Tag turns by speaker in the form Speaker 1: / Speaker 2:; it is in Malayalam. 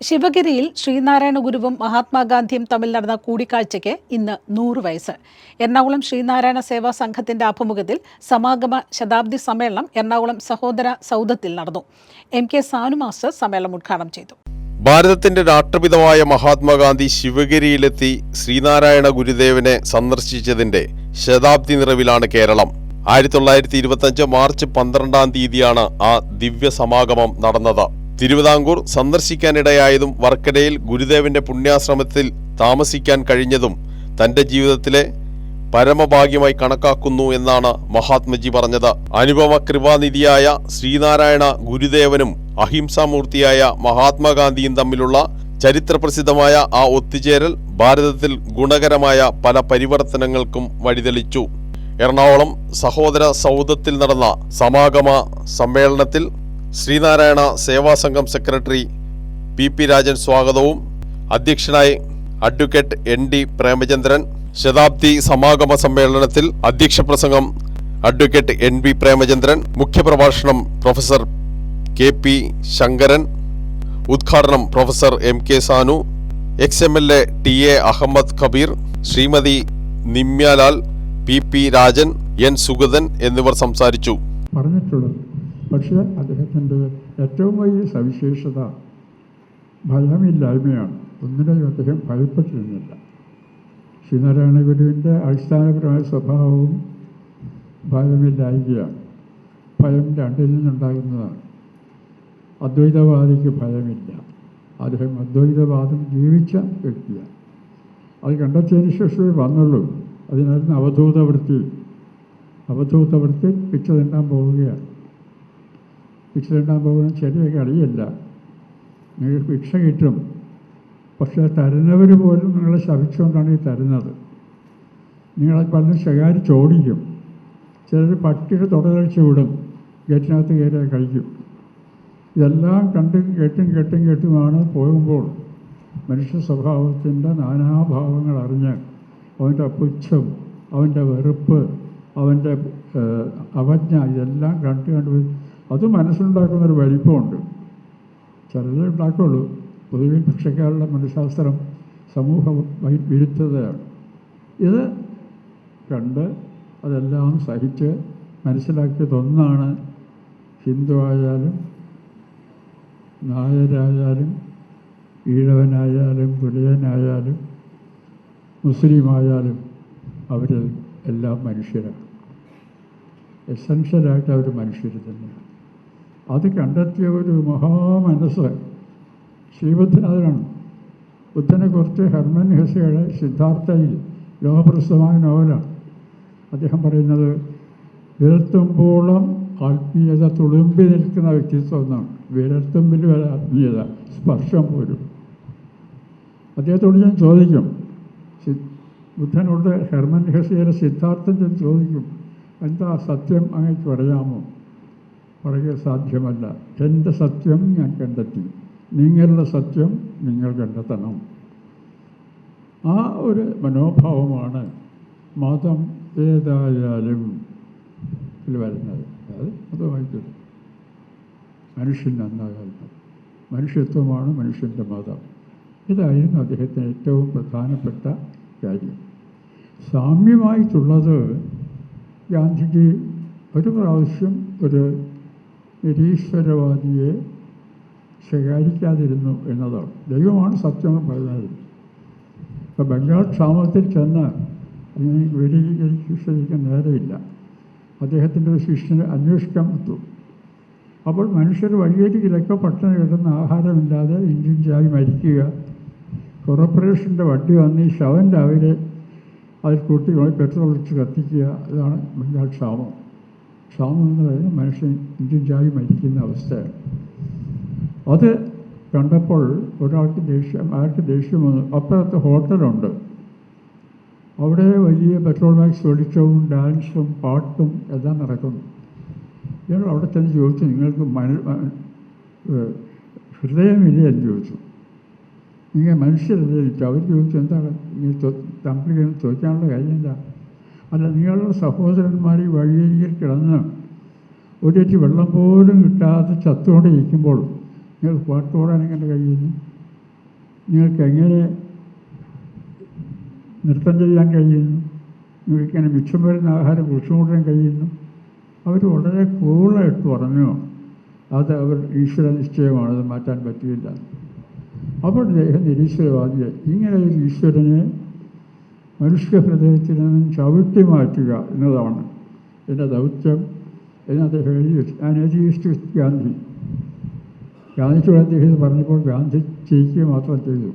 Speaker 1: ശിവഗിരിയിൽ ശ്രീനാരായണ ഗുരുവും മഹാത്മാഗാന്ധിയും തമ്മിൽ നടന്ന കൂടിക്കാഴ്ചയ്ക്ക് ഇന്ന് നൂറ് വയസ്സ്. എറണാകുളം ശ്രീനാരായണ സേവാ സംഘത്തിന്റെ ആഭിമുഖ്യത്തിൽ സമാഗമ ശതാബ്ദി സമ്മേളനം എറണാകുളം സഹോദര സൗധത്തിൽ നടന്നു. എം കെ സാനു മാസ്റ്റർ സമ്മേളനം ഉദ്ഘാടനം ചെയ്തു.
Speaker 2: ഭാരതത്തിന്റെ രാഷ്ട്രപിതമായ മഹാത്മാഗാന്ധി ശിവഗിരിയിലെത്തി ശ്രീനാരായണ ഗുരുദേവനെ സന്ദർശിച്ചതിന്റെ ശതാബ്ദി നിറവിലാണ് കേരളം. ആയിരത്തി തൊള്ളായിരത്തി ഇരുപത്തഞ്ച് മാർച്ച് പന്ത്രണ്ടാം തീയതിയാണ് ആ ദിവ്യ സമാഗമം നടന്നത്. തിരുവിതാംകൂർ സന്ദർശിക്കാനിടയായതും വർക്കടയിൽ ഗുരുദേവന്റെ പുണ്യാശ്രമത്തിൽ താമസിക്കാൻ കഴിഞ്ഞതും തന്റെ ജീവിതത്തിലെ പരമഭാഗ്യമായി കണക്കാക്കുന്നു എന്നാണ് മഹാത്മജി പറഞ്ഞത്. അനുപമ കൃപാനിധിയായ ശ്രീനാരായണ ഗുരുദേവനും അഹിംസാമൂർത്തിയായ മഹാത്മാഗാന്ധിയും തമ്മിലുള്ള ചരിത്രപ്രസിദ്ധമായ ആ ഒത്തുചേരൽ ഭാരതത്തിൽ ഗുണകരമായ പല പരിവർത്തനങ്ങൾക്കും വഴിതെളിച്ചു. എറണാകുളം സഹോദര സൗദത്തിൽ നടന്ന സമാഗമ സമ്മേളനത്തിൽ Sreenarayana Seva Sevasangham secretary P P Rajan സ്വാഗതവും. അധ്യക്ഷനായി അഡ്വക്കേറ്റ് എൻ ഡി പ്രേമചന്ദ്രൻ. ശതാബ്ദി സമാഗമ സമ്മേളനത്തിൽ അധ്യക്ഷ പ്രസംഗം അഡ്വക്കേറ്റ് എൻ ബി പ്രേമചന്ദ്രൻ. മുഖ്യപ്രഭാഷണം പ്രൊഫസർ കെ പി ശങ്കരൻ. ഉദ്ഘാടനം professor M K Sanu. Ex M L A T A Ahammed Kabeer. Shrimati Nimyalal P P Rajan N Sugathan എന്നിവർ സംസാരിച്ചു.
Speaker 3: പറഞ്ഞിട്ടുള്ളത് പക്ഷേ അദ്ദേഹത്തിന്റെ ഏറ്റവും വലിയ സവിശേഷത ഭയമില്ലായ്മയാണ് ഒന്നിനെയും അദ്ദേഹം ഭയപ്പെട്ടിരുന്നില്ല. ശ്രീനാരായണ ഗുരുവിന്റെ അടിസ്ഥാനപരമായ സ്വഭാവവും ഭയമില്ലായ്മയാണ് ഭയം രണ്ടിൽ നിന്നുണ്ടാകുന്നതാണ്. അദ്വൈതവാദിക്ക് ഭയമില്ല. അദ്ദേഹം അദ്വൈതവാദം ജീവിച്ച വ്യക്തിയാണ്. അത് കണ്ടെത്തിയതിന് ശേഷമേ വന്നുള്ളൂ. അതിനായിരുന്നു അവധൂതവൃത്തി. അവധൂതവൃത്തി അവധൂത വൃത്തി പിച്ച തിണ്ടാൻ പോവുകയാണ്. ഭിക്ഷ തിണ്ടാൻ പോകുന്ന ചെറിയ കളിയല്ല നിങ്ങൾക്ക് ഭിക്ഷ കിട്ടും. പക്ഷേ തരുന്നവർ പോലും നിങ്ങളെ ശപിച്ചുകൊണ്ടാണ് ഈ തരുന്നത്. നിങ്ങളെ പലരും ശകാരിച്ച് ഓടിക്കും ചിലർ പട്ടിയുടെ തുടരഴിച്ച് വിടും. ഗേറ്റിനകത്ത് കയറി കഴിക്കും. ഇതെല്ലാം കണ്ടും കേട്ടും കേട്ടും കേട്ടുമാണ് പോകുമ്പോൾ മനുഷ്യ സ്വഭാവത്തിന്റെ നാനാഭാവങ്ങൾ അറിഞ്ഞ് അവന്റെ പുച്ഛം അവന്റെ വെറുപ്പ് അവന്റെ അവജ്ഞ ഇതെല്ലാം കണ്ടു കണ്ടു അത് മനസ്സിലുണ്ടാക്കുന്നൊരു വലിപ്പമുണ്ട്. ചിലത് ഉണ്ടാക്കുള്ളൂ. പൊതുവിൽ പക്ഷക്കാരുടെ മനഃശാസ്ത്രം സമൂഹ വിരുദ്ധതയാണ്. ഇത് കണ്ട് അതെല്ലാം സഹിച്ച് മനസ്സിലാക്കിയതൊന്നാണ് ഹിന്ദു ആയാലും നായരായാലും ഈഴവനായാലും പുലയനായാലും മുസ്ലിമായാലും അവർ എല്ലാം മനുഷ്യരാണ്. എസൻഷ്യലായിട്ട് അവർ മനുഷ്യർ തന്നെയാണ്. അത് കണ്ടെത്തിയ ഒരു മഹാമനസ് ശ്രീബുദ്ധനാഥനാണ്. ബുദ്ധനെക്കുറിച്ച് ഹെർമൻ ഹെസയുടെ സിദ്ധാർത്ഥയിൽ ലോകപ്രസിദ്ധമായ നോവലാണ്. അദ്ദേഹം പറയുന്നത് വിരൽത്തുമ്പോളം ആത്മീയത തുളുമ്പി നിൽക്കുന്ന വ്യക്തിത്വം എന്നാണ്. വിരൽത്തുമ്പിൽ വരെ ആത്മീയത സ്പർശം പോലും. അദ്ദേഹത്തോട് ഞാൻ ചോദിക്കും ബുദ്ധനോട് ഹെർമൻ ഹെസയുടെ സിദ്ധാർത്ഥം ഞാൻ ചോദിക്കും. എന്താ സത്യം അങ്ങേക്ക് പറയാമോ? പറയുക സാധ്യമല്ല. എന്റെ സത്യം ഞാൻ കണ്ടെത്തി. നിങ്ങളുടെ സത്യം നിങ്ങൾ കണ്ടെത്തണം. ആ ഒരു മനോഭാവമാണ് മതം ഏതായാലും വരുന്നത്. അത് മതമായിട്ട് മനുഷ്യൻ നന്നായാലും മനുഷ്യത്വമാണ് മനുഷ്യന്റെ മതം. ഇതായിരുന്നു അദ്ദേഹത്തിന് ഏറ്റവും പ്രധാനപ്പെട്ട കാര്യം. സാമ്യമായിട്ടുള്ളത് ഗാന്ധിജി ഒരു പ്രാവശ്യം ഒരു നിരീശ്വരവാദിയെ സ്വീകരിക്കാതിരുന്നു എന്നതാണ്. ദൈവമാണ് സത്യം പറയുന്നത് ഇപ്പോൾ ബംഗാൾ ക്ഷാമത്തിൽ ചെന്ന് അതിനെ വിപുലീകരിക്കാൻ നേരെയില്ല. അദ്ദേഹത്തിന്റെ ഒരു ശിഷ്യനെ അന്വേഷിക്കാൻ പറ്റൂ. അപ്പോൾ മനുഷ്യർ വഴിയരികിലൊക്കെ പട്ടണം കിട്ടുന്ന ആഹാരമില്ലാതെ ഇഞ്ചിഞ്ചായി മരിക്കുക. കോർപ്പറേഷന്റെ വണ്ടി വന്ന് ഈ ശവൻ രാവിലെ അതിൽ കൂട്ടി പെട്രോൾ ഒഴിച്ച് കത്തിക്കുക. ഇതാണ് ബംഗാൾ ക്ഷാമം. ക്ഷാമം എന്ന് പറയുന്നത് മനുഷ്യൻ ഇഞ്ചിഞ്ചായി മരിക്കുന്ന അവസ്ഥയാണ്. അത് കണ്ടപ്പോൾ ഒരാൾക്ക് ദേഷ്യം അയാൾക്ക് ദേഷ്യം വന്നു. അപ്പുറത്ത് ഹോട്ടലുണ്ട്. അവിടെ വലിയ പെട്രോൾ ബാഗ്സ് വെളിച്ചവും ഡാൻസും പാട്ടും എല്ലാം നടക്കുന്നു. ഞങ്ങൾ അവിടെ ചെന്ന് ചോദിച്ചു നിങ്ങൾക്ക് മന ഹൃദയമില്ല എന്ന് ചോദിച്ചു. നിങ്ങൾ മനുഷ്യരല്ലേ? ചോദിച്ചു അവർ ചോദിച്ചു എന്താണ്? നിങ്ങൾ തമ്മിൽ ചോദിക്കാനുള്ള കാര്യം എന്താ? അല്ല നിങ്ങളുടെ സഹോദരന്മാർ ഈ വഴിയരികിൽ കിടന്ന് ഒരിറ്റ് വെള്ളം പോലും കിട്ടാതെ ചത്തുകൊണ്ടിരിക്കുമ്പോൾ നിങ്ങൾ പാട്ട് പാടാൻ എങ്ങനെ കഴിയുന്നു നിങ്ങൾക്ക് എങ്ങനെ നൃത്തം ചെയ്യാൻ കഴിയുന്നു നിങ്ങൾക്കിങ്ങനെ മിച്ചം വരുന്ന ആഹാരം കുറിച്ചുകൂടാൻ കഴിയുന്നു അവർ വളരെ കൂളായിട്ട് പറഞ്ഞു അത് അവർ ഈശ്വര നിശ്ചയമാണ് അത് മാറ്റാൻ പറ്റില്ല. അപ്പോൾ അദ്ദേഹം നിരീശ്വരവാദിയായി. ഇങ്ങനെ ഒരു ഈശ്വരനെ മനുഷ്യ ഹൃദയത്തിൽ നിന്നും ചവിട്ടി മാറ്റുക എന്നതാണ് എന്റെ ദൗത്യം. എന്നത് എഴുതി ഞാൻ എഴുതി ഗാന്ധി. ഗാന്ധിയോട് അദ്ദേഹം പറഞ്ഞപ്പോൾ ഗാന്ധി ചെയ്യിക്കുക മാത്രം ചെയ്തു